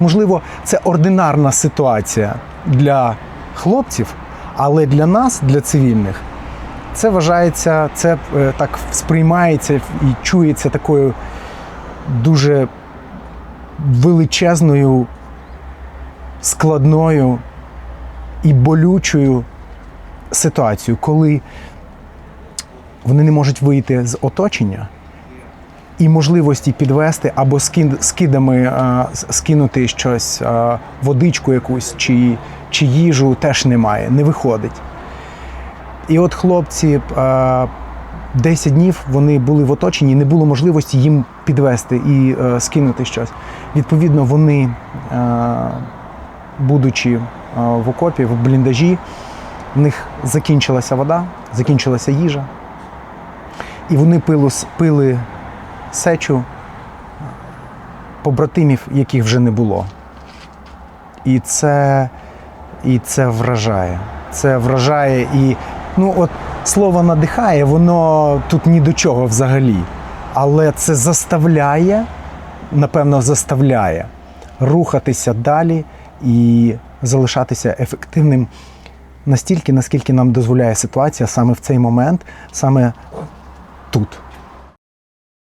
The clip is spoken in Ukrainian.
Можливо, це ординарна ситуація для хлопців, але для нас, для цивільних, це вважається, це е, так сприймається і чується такою дуже величезною, складною і болючою ситуацією, коли вони не можуть вийти з оточення і можливості підвести або скид, скидами е, скинути щось, е, водичку якусь чи, чи їжу теж немає, не виходить. І от хлопці е, 10 днів вони були в оточенні, не було можливості їм підвести і е, скинути щось. Відповідно, вони, е, будучи е, в окопі, в бліндажі, в них закінчилася вода, закінчилася їжа. І вони пили, пили сечу побратимів, яких вже не було. І це, і це вражає. Це вражає і ну от слово надихає, воно тут ні до чого взагалі. Але це заставляє, напевно, заставляє рухатися далі і залишатися ефективним настільки, наскільки нам дозволяє ситуація саме в цей момент, саме тут.